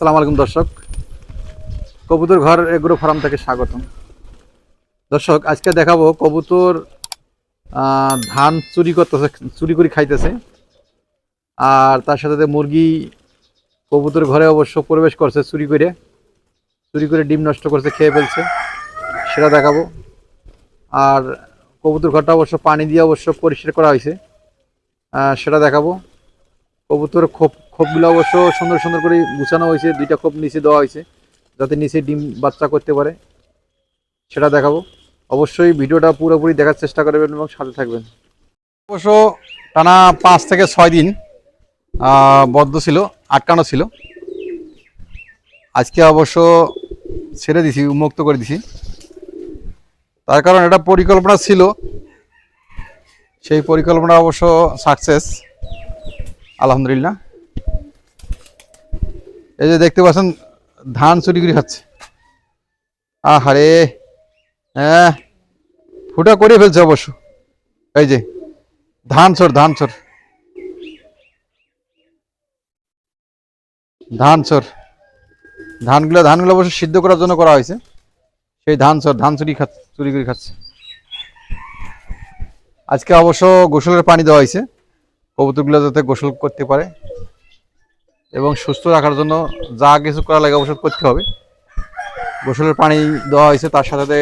আসসালামু আলাইকুম দর্শক। কবুতর ঘর এগ্রো ফার্ম থেকে স্বাগতম। দর্শক, আজকে দেখাবো কবুতর ধান চুরি করতেছে, চুরি করে খাইতেছে। আর তার সাথে সাথে মুরগি কবুতর ঘরে অবশ্য প্রবেশ করছে চুরি করে। চুরি করে ডিম নষ্ট করছে, খেয়ে ফেলছে। সেটা দেখাবো। আর কবুতর ঘরটা অবশ্য পানি দিয়ে অবশ্য পরিষ্কার করা হয়েছে। সেটা দেখাবো। কবুতর খোপ খোপগুলো অবশ্য সুন্দর সুন্দর করে গুছানো হয়েছে, দুইটা খোপ নিচে দেওয়া হয়েছে, যাতে নিচে ডিম বাচ্চা করতে পারে। সেটা দেখাবো। অবশ্যই ভিডিওটা পুরোপুরি দেখার চেষ্টা করবেন এবং সাথে থাকবেন। অবশ্য টানা পাঁচ থেকে ছয় দিন বদ্ধ ছিল, আটকানো ছিল। আজকে অবশ্য ছেড়ে দিছি, উন্মুক্ত করে দিছি। তার কারণ এটা পরিকল্পনা ছিল। সেই পরিকল্পনা অবশ্য সাকসেস, আলহামদুলিল্লাহ। এই যে দেখতে পাচ্ছেন, ধান চুরি করে খাচ্ছে। আহারে হ্যাঁ ফুটা করে ফেলছে অবশ্য। এই যে, ধান চোর ধান চোর। ধান চোর। ধানগুলো ধানগুলো অবশ্য সিদ্ধ করার জন্য করা হয়েছে। সেই ধান চোর, ধান চুরি খাচ্ছে চুরি করে খাচ্ছে। আজকে অবশ্য গোসলের পানি দেওয়া হয়েছে। কবুতরগুলো যাতে গোসল করতে পারে। এবং সুস্থ রাখার জন্য যা কিছু করা লাগে অবশ্য করতে হবে। গোসলের পানি দেওয়া হয়েছে, তার সাথে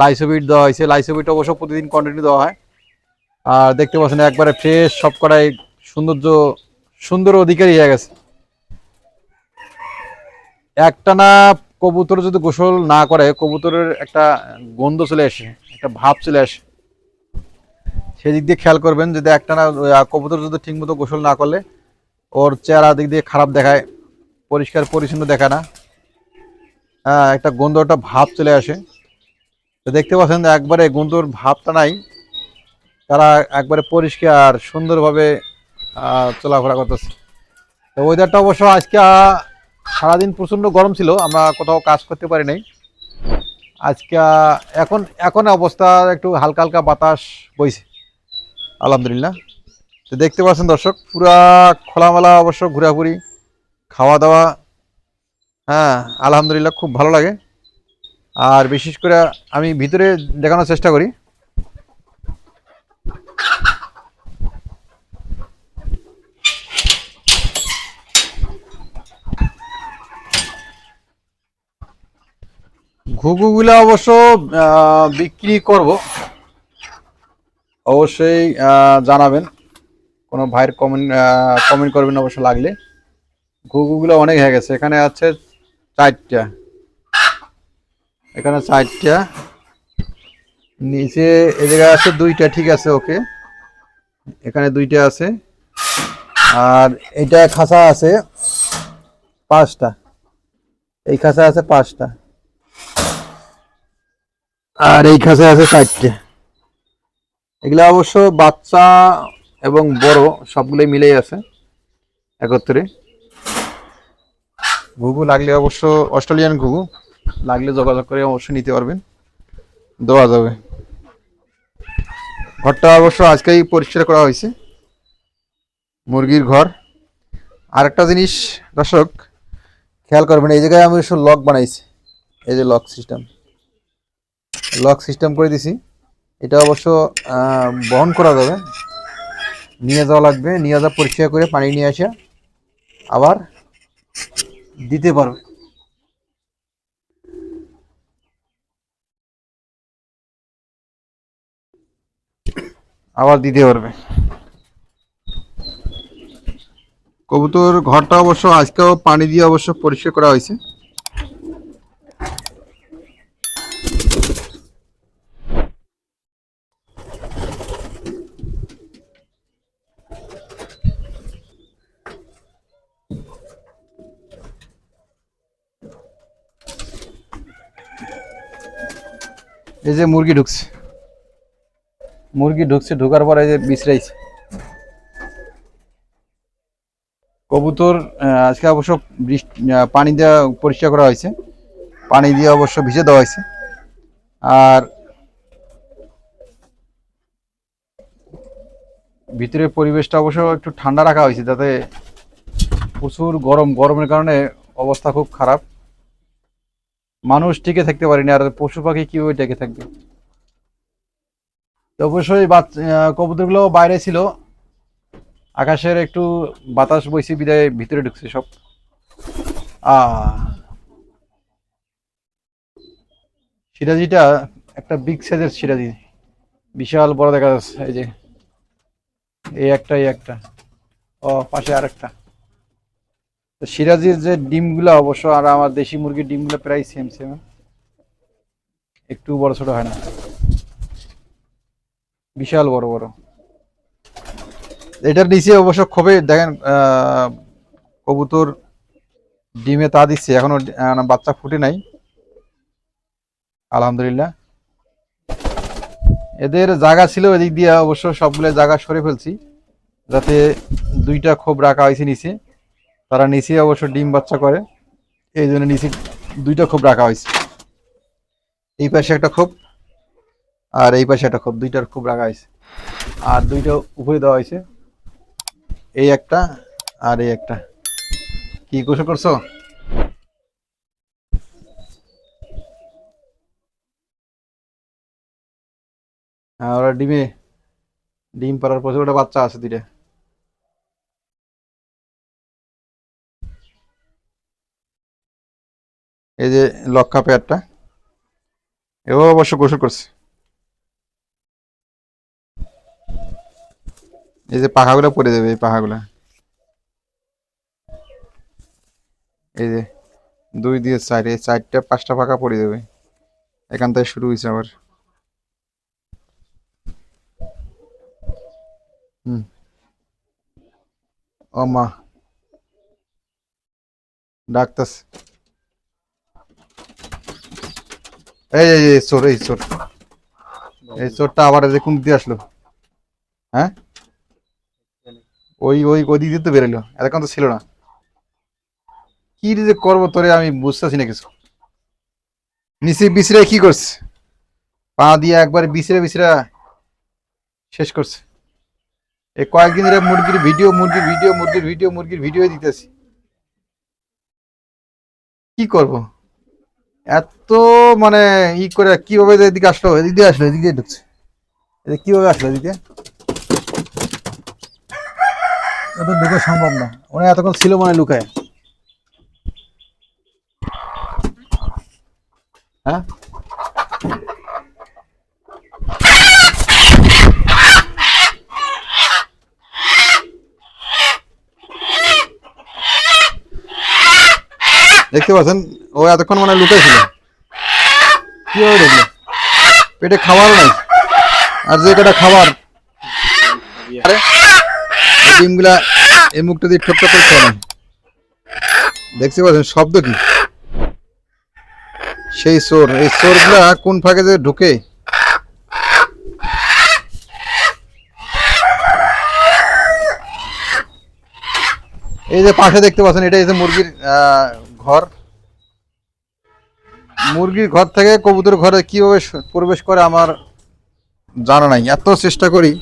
লাইসোবিট দেওয়া হয়েছে। লাইসোবিট অবশ্য প্রতিদিন কন্টিনিউ দেওয়া হয়। আর দেখতে পাচ্ছেন একবারে ফ্রেশ সব কটাই সৌন্দর্য, সুন্দর অধিকারী হয়ে গেছে। একটানা কবুতর যদি গোসল না করে, কবুতরের একটা গন্ধ চলে আসে, একটা ভাব চলে আসে। সেদিক দিয়ে খেয়াল করবেন যদি একটানা কবুতর যদি ঠিকমতো গোসল না করলে ওর চেহারা দিক দিয়ে খারাপ দেখায়, পরিষ্কার পরিচ্ছন্ন দেখায় না। হ্যাঁ একটা গন্ধটা ভাব চলে আসে। তো দেখতে পাচ্ছেন একবারে গন্ধর ভাবটা নাই। তারা একবারে পরিষ্কার, সুন্দরভাবে চলাফেরা করতেছে। তো ওয়েদারটা অবশ্য আজকে সারাদিন প্রচণ্ড গরম ছিল, আমরা কোথাও কাজ করতে পারি নাই। আজকে এখন এখন অবস্থা একটু হালকা হালকা বাতাস বইছে। আলহামদুলিল্লাহ। তো দেখতে পাচ্ছেন দর্শক, পুরা খোলামেলা অবশ্য ঘোরাঘুরি খাওয়া দাওয়া হ্যাঁ আলহামদুলিল্লাহ খুব ভালো লাগে। আর বিশেষ করে আমি ভিতরে দেখানোর চেষ্টা করি। ঘুঘুগুলো অবশ্য বিক্রি করব। অবশ্যই জানাবেন। কোনো ভাইয়ের কমেন্ট কমেন্ট করবেন অবশ্য লাগলে। ঘুঘুগুলো অনেক হয়ে গেছে। এখানে আছে চারটা। এখানে চারটা। নিচে এ জায়গায় আছে দুইটা, ঠিক আছে, ওকে। এখানে দুইটা আছে। আর এটা খাসা আছে পাঁচটা। এই খাসা আছে পাঁচটা। আর এই খাসা আছে চারটে। এগুলো অবশ্য বাচ্চা এবং বড় সবগুলোই মিলেই আছে, একত্রে। ঘুঘু লাগলে অবশ্য অস্ট্রেলিয়ান ঘুঘু, লাগলে যোগাযোগ করে অবশ্যই নিতে পারবেন। দেওয়া যাবে। ঘরটা অবশ্য আজকেই পরিষ্কার করা হয়েছে, মুরগির ঘর। আর একটা জিনিস, দর্শক, খেয়াল করবেন, এই জায়গায় আমি অবশ্য লক বানাইছি, এই যে লক সিস্টেম। লক সিস্টেম করে দিছি, এটা অবশ্য বহন করা যাবে। নিয়ে যাওয়া লাগবে, নিয়ে যাওয়া পরিষ্কার করে পানি নিয়ে আসা। আবার দিতে পারবে। আবার দিতে পারবে। কবুতর ঘরটা অবশ্য আজকেও পানি দিয়ে অবশ্য পরিষ্কার করা হয়েছে। এই যে মুরগি ঢুকছে। মুরগি ঢুকছে, ঢোকার পরে এই যে বিছরাইছে কবুতর আজকে অবশ্য বৃষ্টি পানি দেওয়া পরিষ্কার করা হয়েছে। পানি দিয়ে অবশ্য ভিজে দেওয়া হয়েছে। আর ভিতরের পরিবেশটা অবশ্য একটু ঠান্ডা রাখা হয়েছে, যাতে প্রচুর গরম, গরমের কারণে অবস্থা খুব খারাপ। মানুষ টিকে থাকতে পারেনি, আর পশু পাখি কীভাবে টিকে থাকবে? তো অবশ্যই কবুতরগুলো বাইরে ছিল। আকাশের একটু বাতাস বইছে, বিদায়, ভিতরে ঢুকছে সব। সিরাজিটা একটা বিগ সাইজের সিরাজি বিশাল বড় দেখা যাচ্ছে, এই যে। এই একটা এই একটা। ও, পাশে আরেকটা। সিরাজির যে ডিমগুলো অবশ্য আর আমার দেশি মুরগির ডিমগুলো প্রায় সেম সেম একটু বড় ছোট হয় না। বিশাল বড় বড়। এটার নিচে অবশ্য খুবই, দেখেন কবুতর ডিমে তা দিচ্ছে। এখনও বাচ্চা ফুটে নাই। আলহামদুলিল্লাহ। এদের জায়গা ছিল এদিক দিয়ে অবশ্য সবগুলো জায়গা সরে ফেলছি। যাতে দুইটা খোপ রাখা হয়েছে নিচে। তারা নিচে অবশ্য ডিম বাচ্চা করে। এই জন্য নিচে দুইটা খোপ রাখা হয়েছে। এই পাশে একটা খোপ আর এই পাশে একটা খোপ, দুইটার খোপ রাখা হয়েছে। আর দুইটা উপরে দেওয়া হয়েছে। এই একটা আর এই একটা। কি গোসল করছ? হ্যাঁ ওরা ডিমে, ডিম পাড়ার পর ওটা বাচ্চা আছে দুইটা। এই যে লক্ষা পেয়ারটা, এও অবশ্য গোসল করছে। এই যে পাখাগুলো পরে দেবে এই পাখাগুলো। এই যে দুই দিয়ে চার, এই চারটা, পাঁচটা পাখা পরে দেবে এখান থেকে শুরু হয়েছে আবার। হুম। ও মা। ডাকতাস এই এই চোর এই চোর। এই চোরটা আবার যে কোন দিয়ে আসলো? হ্যাঁ? ওই ওই ওই দিক তো বেরোলো। এতক্ষণ তো ছিল না। কি যে করব তোরে আমি বুঝতেছি না কিছু। নিচে বিছরে কি করছে? পা দিয়ে একবার বিছরে, বিছরা শেষ করছে। এই কয়েকদিন ধরে মুরগির ভিডিও মুরগির ভিডিও মুরগির ভিডিও মুরগির ভিডিও দিতেছি। কি করব? এত মানে ই করে কীভাবে এদিকে আসলো? এদিকে আসলো, এদিকে ঢুকছে। এদিকে কীভাবে আসলো এদিকে? এত ঢুকে সম্ভব না। ওরা এতক্ষণ ছিল মানে লুকায়। হ্যাঁ? দেখতে পাচ্ছেন? ও এতক্ষণ মানে লুকাই ছিল হবে দেখল? পেটে খাবার নাই। আর যে কটা খাবার, আরে, ডিমগুলা এই মুখটা দিয়ে ঠোপটা ঠোপ করে খাওয়া দেখতে পাচ্ছেন শব্দ কি? সেই চোর, এই চোরগুলা কোন ফাঁকে যে ঢুকে এই যে পাশে দেখতে পাচ্ছেন এটা এই যে মুরগির ঘর। মুরগির ঘর থেকে কবুতর ঘরে কীভাবে প্রবেশ করে আমার জানা নাই। এত চেষ্টা করি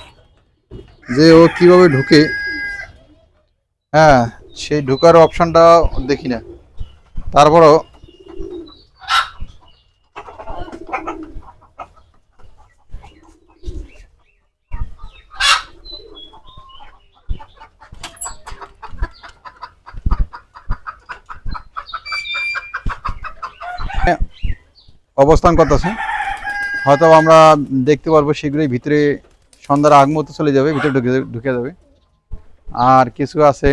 যে ও কীভাবে ঢুকে। হ্যাঁ সেই ঢুকার অপশানটা দেখি না। তারপরও অবস্থান করতেছে। হয়তো আমরা দেখতে পারব শীঘ্রই ভিতরে সন্ধ্যার আগ মতো চলে যাবে, ভিতরে ঢুকে ঢুকে যাবে। আর কিছু আছে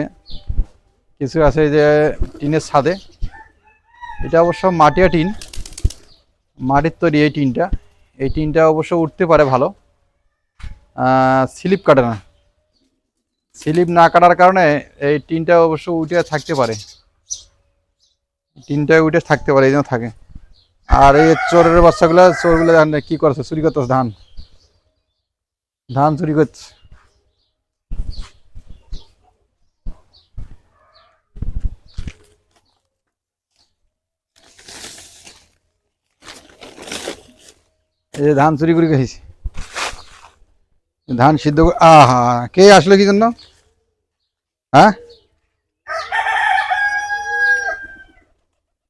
কিছু আছে যে টিনের ছাদে। এটা অবশ্য মাটিয়া টিন। মাটির তৈরি এই টিনটা। এই টিনটা অবশ্য উঠতে পারে ভালো। স্লিপ কাটে না। স্লিপ না কাটার কারণে এই টিনটা অবশ্য উঠে থাকতে পারে। টিনটা উঠে থাকতে পারে, এই থাকে। আর এই চোরের বাচ্চাগুলো, চোরগুলো দেখেন কি করছে, চুরি করতেছে ধান। ধান চুরি করছে। এই ধান চুরি করে খেয়েছি ধান সিদ্ধ আহা, কে আসলো কি জন্য? হ্যাঁ?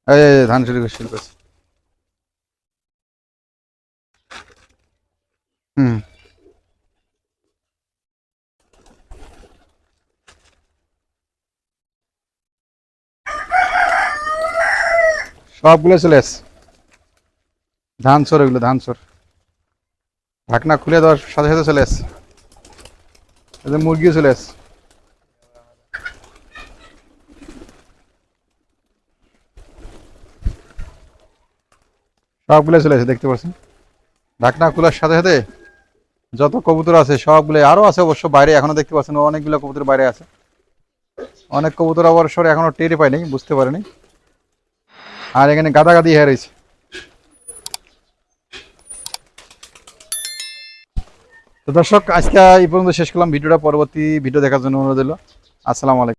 এই ধান শুরু করে শুরু করছে। হুম। সবগুলো চলে এসছে। ধান চোর এগুলো, ধান চোর। ঢাকনা খুলে দেওয়ার সাথে সাথে চলে এদের মুরগিও চলে এসছে। সবগুলো চলে এসে দেখতে পাচ্ছেন? ঢাকনা খোলার সাথে সাথে যত কবুতর আছে সবগুলো আরও আছে অবশ্য বাইরে, এখনও দেখতে পাচ্ছেন অনেকগুলো কবুতর বাইরে আছে। অনেক কবুতর অবশ্য এখনও টেরে পায়নি বুঝতে পারেনি। আর এখানে গাদাগাদি হয়ে রয়েছে। তো দর্শক, আজকে এই পর্যন্ত শেষ করলাম। ভিডিওটা পরবর্তী ভিডিও দেখার জন্য অনুরোধ হলো আসসালামু আলাইকুম।